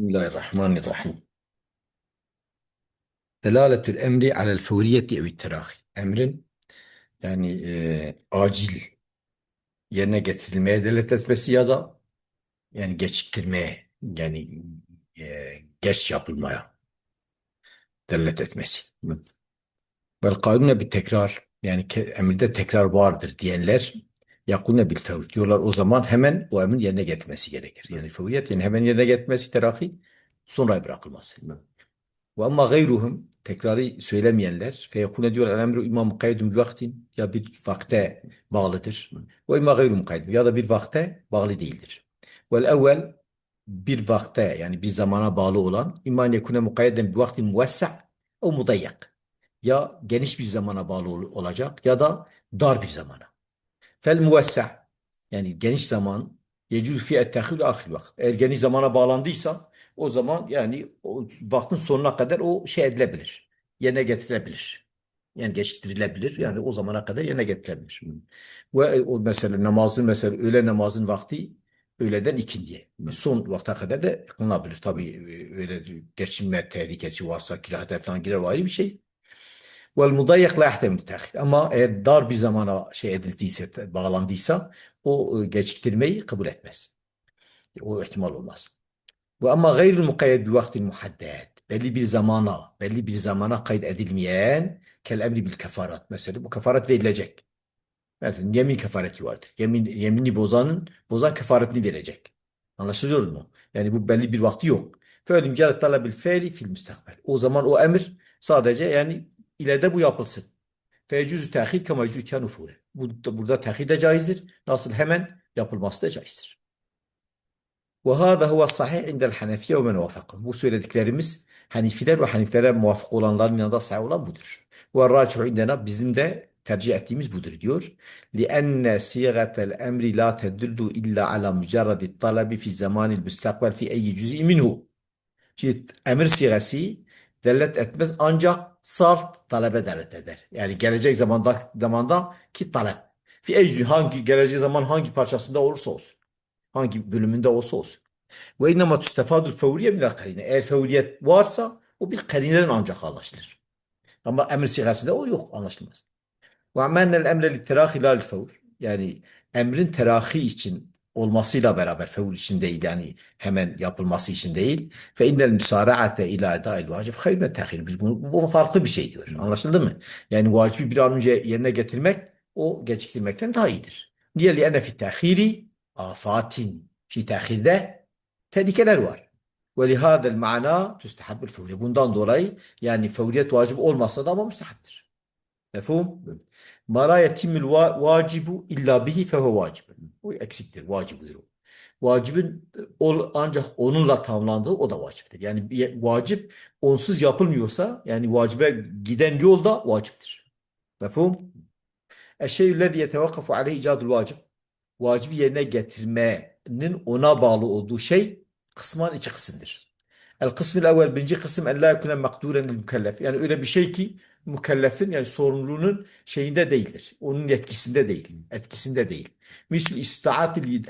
Bismillahirrahmanirrahim. Delaletül emri alel fevriyeti ev terahi. Emrin yani e, acil yerine getirilmeye delalet etmesi ya da yani geciktirmeye yani e, geç yapılmaya delalet etmesi. Vel kâlûne bir tekrar yani ke- emirde tekrar vardır diyenler yakûne bil fevr diyorlar o zaman hemen o emrin yerine getirmesi gerekir. Yani fevriyet yani hemen yerine getirmesi terahi sonra bırakılması. Ve ama gayruhum tekrarı söylemeyenler feyekune diyor el emru imma mukayyedun bi vaktin ya bir vakte bağlıdır. Ve imma gayru mukayyedun ya da bir vakte bağlı değildir. Vel evvel bir vakte yani bir zamana bağlı olan imma yekune mukayyeden bi vaktin muvessa' o mudayyak. Ya geniş bir zamana bağlı ol- olacak ya da dar bir zamana. Fel muvessa' yani geniş zaman yecüz fi ettehil ahir vakt. Eğer geniş zamana bağlandıysa o zaman yani o vaktin sonuna kadar o şey edilebilir. Yerine getirilebilir. Yani geçiştirilebilir. Yani o zamana kadar yerine getirilebilir. Ve o mesela namazın mesela öğle namazın vakti öğleden ikindiye. Son vakte kadar da kılınabilir. Tabii e, öyle geçinme tehlikesi varsa kirahate falan girer o ayrı bir şey. Vel mudayyak la yahtemil tehir. Ama eğer dar bir zamana şey edildiyse, bağlandıysa o e, geciktirmeyi kabul etmez. O ihtimal olmaz. Ve ama gayrul mukayyed bi vaktin muhadded. Belli bir zamana, belli bir zamana kayıt edilmeyen kel emri bil kefarat. Mesela bu kefaret verilecek. Mesela yemin kefareti vardır. Yemin, yeminini bozanın, bozan kefaretini verecek. Anlaşılıyor mu? Yani bu belli bir vakti yok. Fe'lim caret talebil fe'li fil müstakbel. O zaman o emir sadece yani ileride bu yapılsın. Feyecüzü tehir kema yüzü kâ nufure. Bu, burada tehir de caizdir. Nasıl hemen yapılması da caizdir. Ve hâzâ huve sahih indel hanefiye ve men vafakım. Bu söylediklerimiz Hanifiler ve Haniflere muvafık olanların yanında sahih olan budur. Ve râcihu indena bizim de tercih ettiğimiz budur diyor. لِأَنَّ سِيغَةَ الْاَمْرِ لَا تَدُلُّ إِلَّا عَلَى مُجَرَّدِ الطَّلَبِ فِي زَمَانِ الْمُسْتَقْبَلِ فِي اَيِّ جُزْءٍ مِنْهُ Şimdi emir sigası delalet etmez ancak sart talebe delalet eder. Yani gelecek zamanda zamanda ki talep. Fi hangi gelecek zaman hangi parçasında olursa olsun. Hangi bölümünde olsa olsun. Ve innema tustefadul fevriye minel karine. Eğer fevriyet varsa o bir karineden ancak anlaşılır. Ama emir sigasında o yok anlaşılmaz. Ve amennel emre li terahi lal fevr. Yani emrin terahi için olmasıyla beraber fevr için değil yani hemen yapılması için değil. Fe innel müsara'ate ila eda'il vacib hayrun tehir. Biz bunu, bu farklı bir şey diyor. Anlaşıldı mı? Yani vacibi bir an önce yerine getirmek o geciktirmekten daha iyidir. Niye? Li enne fit tehiri afatin. Şey tehirde tehlikeler var. Ve lihâdel ma'na tüstehabbül fevriye. Bundan dolayı yani fevriyet vacip olmasa da ama müstehaptır. Mefhum? Ma la yetimul va- vacibu illa bihi fehu vacib. Bu eksiktir. Vacibudur o. Vacibin ol, ancak onunla tamamlandığı o da vaciptir. Yani vacip onsuz yapılmıyorsa yani vacibe giden yol da vaciptir. Mefhum? Eşşeyyüllezî yetevakkafu aleyhi icadul vacib. Vacibi yerine getirmenin ona bağlı olduğu şey kısman iki kısımdır. El kısmı evvel birinci kısım en la yekune makduren mükellef. Yani öyle bir şey ki mükellefin yani sorumluluğunun şeyinde değildir. Onun yetkisinde değil, etkisinde değil.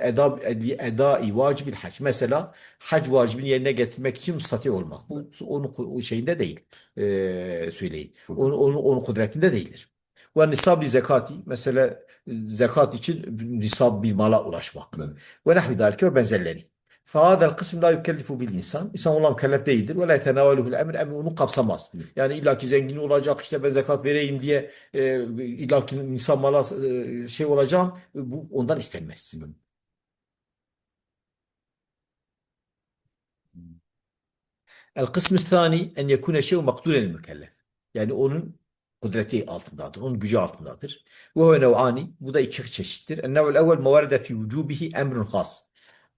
Eda li edai vacibil hac. Mesela hac vacibini yerine getirmek için müstati olmak. Bu onun şeyinde değil. Ee, söyleyin. Onun, onun, onun kudretinde değildir. Ve nisab zekati mesela zekat için nisab bir mala ulaşmak. Ve nahvi zalike ve benzerleri. فهذا القسم لا يكلف بالinsan. İnsan olan mükellef değildir. Ve la yetenaveluhul emr. Emir onu kapsamaz. Yani illaki zengin olacak işte ben zekat vereyim diye e, illaki insan mala e, şey olacağım. Bu ondan istenmez. El kısmı thani en yekune şeyu makduren mükellef. Yani onun kudreti altındadır. Onun gücü altındadır. Ve huve nev'ani. Bu da iki çeşittir. En nev'el evvel mevarede fi vücubihi emrun khas.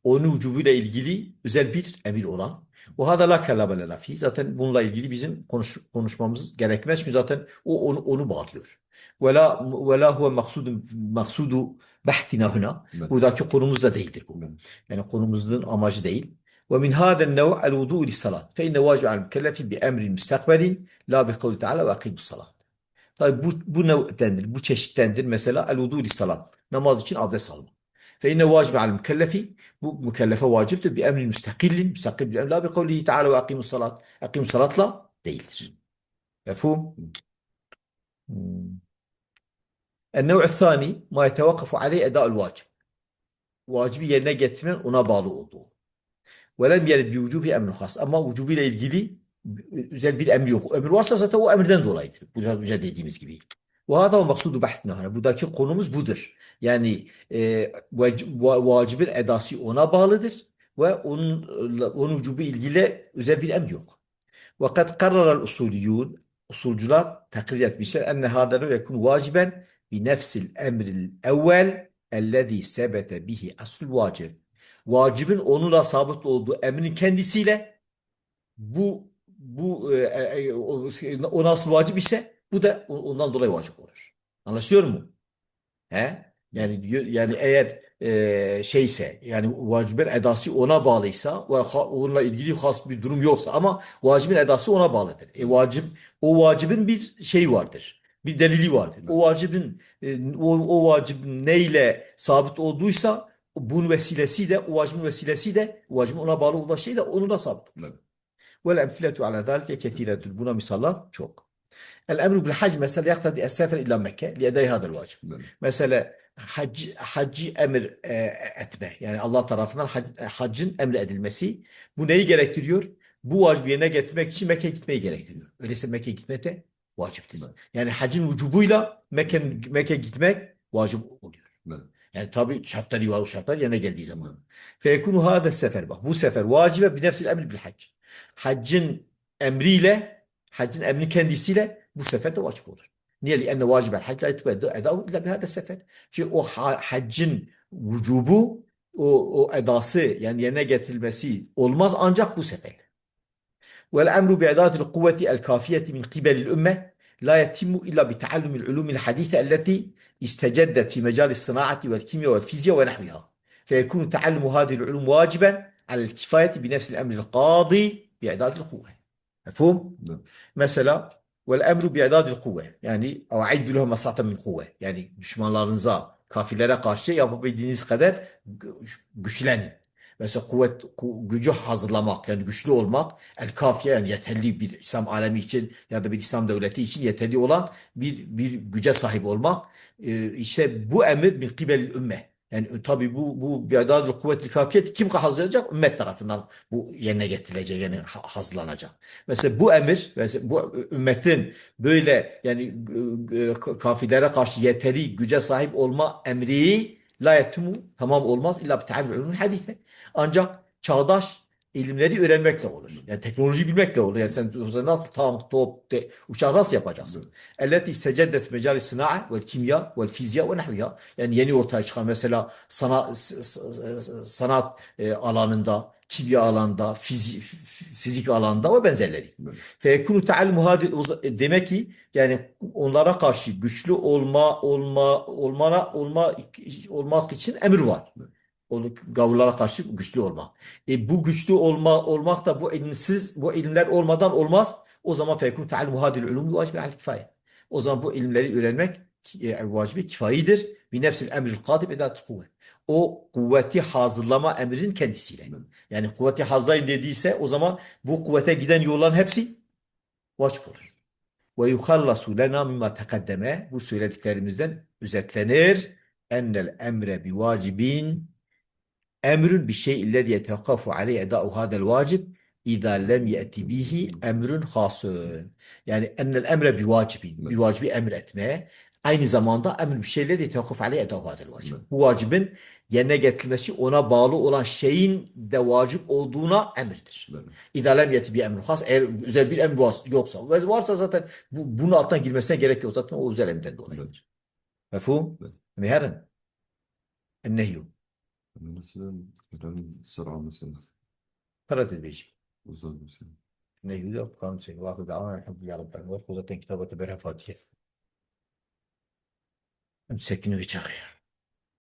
Onun vücubuyla ilgili özel bir emir olan. O hada la kelame lena fi. Zaten bununla ilgili bizim konuş, konuşmamız gerekmez. Çünkü zaten o onu, onu bağlıyor. Ve la, ve la huve maksudu, maksudu bahtina huna. Evet. Buradaki konumuz da değildir bu. Evet. Yani konumuzun amacı değil. ومن هذا النوع الوضوء للصلاة فإن واجب على المكلف بأمر مستقبل لا بقوله تعالى وأقيموا الصلاة. Tabi bu, bu nev'dendir, bu çeşittendir. Mesela el vudu salat. Namaz için abdest alma. فإن واجب على المكلف مكلفة واجب بأمر مستقل مستقل بالأمر لا بقوله تعالى وأقيم الصلاة. أقيم الصلاة لا دليل. مفهوم؟ النوع الثاني ما يتوقف عليه أداء الواجب. واجبية نجت من أنا بعض ولم يرد بوجوبه أمر خاص. أما وجوبه لا يجلي لي زاد بالأمر يوقف. أمر واصل أمر دندولا يتلقى بجد يديمز كبير. وهذا هو مقصود بحثنا. Buradaki konumuz budur. Yani e, vac- va- vacibin edası ona bağlıdır ve onun onun vücubu ilgili özel bir emir yok. وقد قرر الأصوليون usulcular takrir etmişler enne hâdâ yekun vaciben bi nefsil emril evvel ellezî sebete bihi aslul vacib. Vacibin onunla sabit olduğu emrin kendisiyle bu bu e, e, o, o nasıl vacip ise bu da ondan dolayı vacip olur. Anlaşılıyor mu? He? Yani yani eğer e, şeyse yani vacibin edası ona bağlıysa ve onunla ilgili has bir durum yoksa ama vacibin edası ona bağlıdır. E vacip o vacibin bir şey vardır. Bir delili vardır. O vacibin e, o, o vacibin neyle sabit olduysa bunun vesilesi de o vacibin vesilesi de o vacibin ona bağlı olan şey de onunla sabit olur. Vel emfiletu ala zalike kethiretun. Buna misallar çok. Mesela yaktadi es-sefer ila Mekke li edai hadal vacib. Evet. Mesela hac, hacı emir e, etme. Yani Allah tarafından hac, haccın emredilmesi. Bu neyi gerektiriyor? Bu vacibi yerine getirmek için Mekke'ye gitmeyi gerektiriyor. Öyleyse Mekke'ye gitmek de vaciptir. Evet. Yani hacın vücubuyla Mekke, Mekke gitmek vacip oluyor. Evet. Yani tabi şartları var, o şartlar yerine geldiği zaman. Feyekunu hâde sefer bak. Bu sefer vacibe bir nefsil emri bil hac. Haccın emriyle, haccın emri kendisiyle bu sefer de vacip olur. Lianne vacibel hac la yetebeddu edavu illa bihâde sefer. Çünkü o ha- haccın vücubu, o, o edası yani yerine getirilmesi olmaz ancak bu sefer. والأمر بإعداد القوة الكافية من قبل الأمة لا يتم إلا بتعلم العلوم الحديثة التي استجدت في مجال الصناعة والكيمياء والفيزياء ونحوها فيكون تعلم هذه العلوم واجبا على الكفاية بنفس الأمر القاضي بإعداد القوة مفهوم؟ Evet. Mesela والأمر بإعداد القوة yani أعد لهم ما استطعتم min kuvve yani düşmanlarınıza kafirlere karşı yapabildiğiniz kadar gü- güçlenin. Mesela kuvvet ku- gücü hazırlamak yani güçlü olmak el kafiye yani yeterli bir İslam alemi için ya da bir İslam devleti için yeterli olan bir bir güce sahip olmak Ee, işte bu emir bir kibelil ümme. Yani tabi bu bu bi'adadül kuvvetli kafiyet kim hazırlayacak? Ümmet tarafından bu yerine getirilecek yani ha- hazırlanacak. Mesela bu emir, mesela bu ümmetin böyle yani e, e, kafirlere karşı yeteri güce sahip olma emri la yetimu tamam olmaz illa bi hadise. Ancak çağdaş ilimleri öğrenmekle olur. Yani teknoloji bilmekle olur. Yani sen zaman nasıl tank, top, te, uçak nasıl yapacaksın? Elleti isteceddet mecali sına'a vel kimya vel fizya ve nahviha. Yani yeni ortaya çıkan mesela sana, sanat e, alanında, kimya alanında, fizi, f- fizik alanında ve benzerleri. Evet. Feyekunu teallumu hadi demek ki yani onlara karşı güçlü olma olma olmana olma olmak için emir var. O gavurlara karşı güçlü olmak. E bu güçlü olma olmak da bu ilimsiz bu ilimler olmadan olmaz. O zaman feyekunu teallumu hadil ulum vacibun al kifaye. O zaman bu ilimleri öğrenmek e, vacibi kifayidir. Bir nefsil emril kadib edat kuvvet. O kuvveti hazırlama emrinin kendisiyle. Yani kuvveti hazırlayın dediyse o zaman bu kuvvete giden yolların hepsi vacip olur. Ve yuhallasu lena mimma tekaddeme bu söylediklerimizden özetlenir. Ennel emre bi vacibin emrün bir şey illa diye tevakkafu aleyh eda'u hadel vacib İza lem ye'ti bihi emrün hasın. Yani ennel emre bi vacibin. Bir vacibi emir etmeye. Aynı zamanda emir bir şeyle de tevakkuf aleyh eda'u hadel vacib. Bu vacibin yerine getirilmesi ona bağlı olan şeyin de vacip olduğuna emirdir. İza lem ye'ti bi emrün has. Eğer özel bir vas- yoksa varsa zaten bu, bunun altına girmesine gerek yok. Zaten o özel emirden dolayıdır. Mefhum? Evet. Meherren. Ennehyu. Yani mesela neden sıra mesela Parantez beyciğim. uzun mesela. نيجي له خمسة واخد دعوانا الحمد لله رب العالمين وخذت كتابة برها فاتحة مسكين ويشاخي